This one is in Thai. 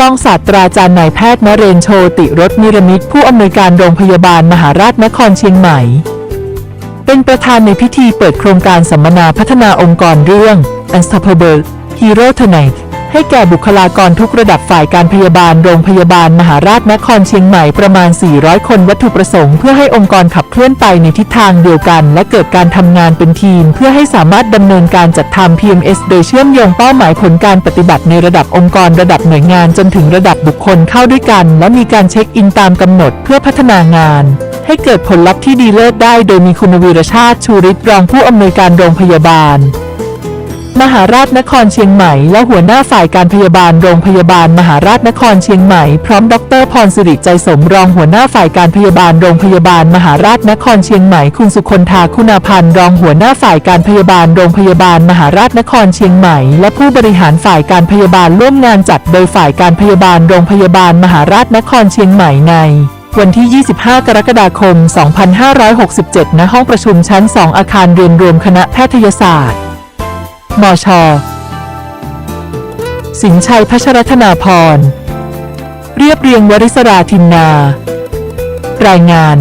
รองศาสตราจารย์นายแพทย์นเรนโชติรถนิรมิตผู้อำนวยการโรงพยาบาลมหาราชนครเชียงใหม่ เป็นประธานในพิธีเปิดโครงการสัมมนาพัฒนาองค์กรเรื่อง Unstoppable Hero Tonight ให้แก่บุคลากรทุกระดับฝ่ายการพยาบาลโรงพยาบาลมหาราชนครเชียงใหม่ประมาณ 400 คนวัตถุประสงค์เพื่อให้องค์กรขับเคลื่อนไปในทิศทางเดียวกัน และเกิดการทำงานเป็นทีม เพื่อให้สามารถดำเนินการจัดทำ PMS โดยเชื่อมโยงเป้าหมายผลการปฏิบัติในระดับองค์กรระดับหน่วยงานจนถึงระดับบุคคลเข้าด้วยกัน และมีการเช็คอินตามกำหนดเพื่อพัฒนางานให้เกิดผลลัพธ์ที่ดีเลิศได้โดยมีคุณวีรชาติชูฤทธิ์รองผู้อำนวยการโรงพยาบาล มหาราชนครเชียงใหม่ และหัวหน้าฝ่ายการพยาบาลโรงพยาบาลมหาราชนครเชียงใหม่พร้อมดรพรสิริใจสมรองหัวหน้าฝ่ายการพยาบาลโรงพยาบาลมหาราชนครเชียงใหม่ คุณสุคนธาคุณาพันธ์รองหัวหน้าฝ่ายการพยาบาลโรงพยาบาลมหาราชนครเชียงใหม่ และผู้บริหารฝ่ายการพยาบาลร่วมงานจัดโดยฝ่ายการพยาบาลโรงพยาบาลมหาราชนครเชียงใหม่ในวันที่ 25 กรกฎาคม 2567 ณ ห้องประชุมชั้น 2 อาคารเรียนรวมคณะแพทยศาสตร์ มช สิงห์ชัยพัชรธนาพร เรียบเรียงวริศราทินนา รายงาน